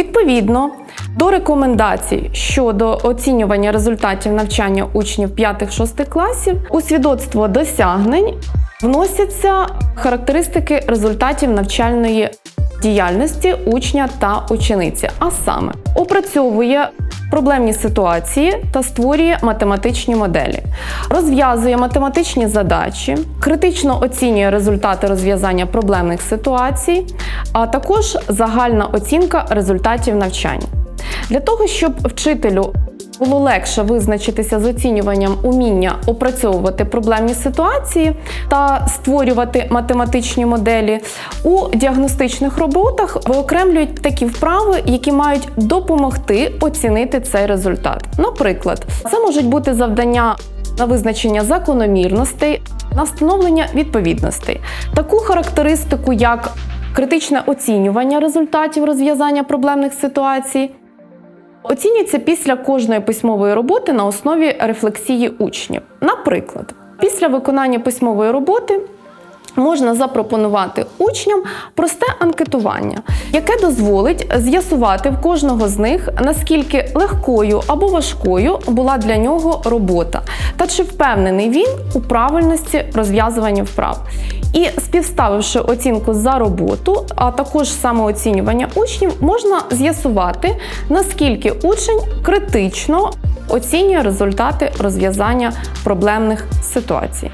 Відповідно до рекомендацій щодо оцінювання результатів навчання учнів 5-6 класів у свідоцтво досягнень вносяться характеристики результатів навчальної діяльності учня та учениці, а саме опрацьовує проблемні ситуації та створює математичні моделі, розв'язує математичні задачі, критично оцінює результати розв'язання проблемних ситуацій, а також загальна оцінка результатів навчання. Для того, щоб вчителю було легше визначитися з оцінюванням уміння опрацьовувати проблемні ситуації та створювати математичні моделі. У діагностичних роботах виокремлюють такі вправи, які мають допомогти оцінити цей результат. Наприклад, це можуть бути завдання на визначення закономірностей, на встановлення відповідностей. Таку характеристику, як критичне оцінювання результатів розв'язання проблемних ситуацій, оцінюється після кожної письмової роботи на основі рефлексії учнів. Наприклад, після виконання письмової роботи можна запропонувати учням просте анкетування, яке дозволить з'ясувати в кожного з них, наскільки легкою або важкою була для нього робота, та чи впевнений він у правильності розв'язування вправ. І співставивши оцінку за роботу, а також самооцінювання учнів, можна з'ясувати, наскільки учень критично оцінює результати розв'язання проблемних ситуацій.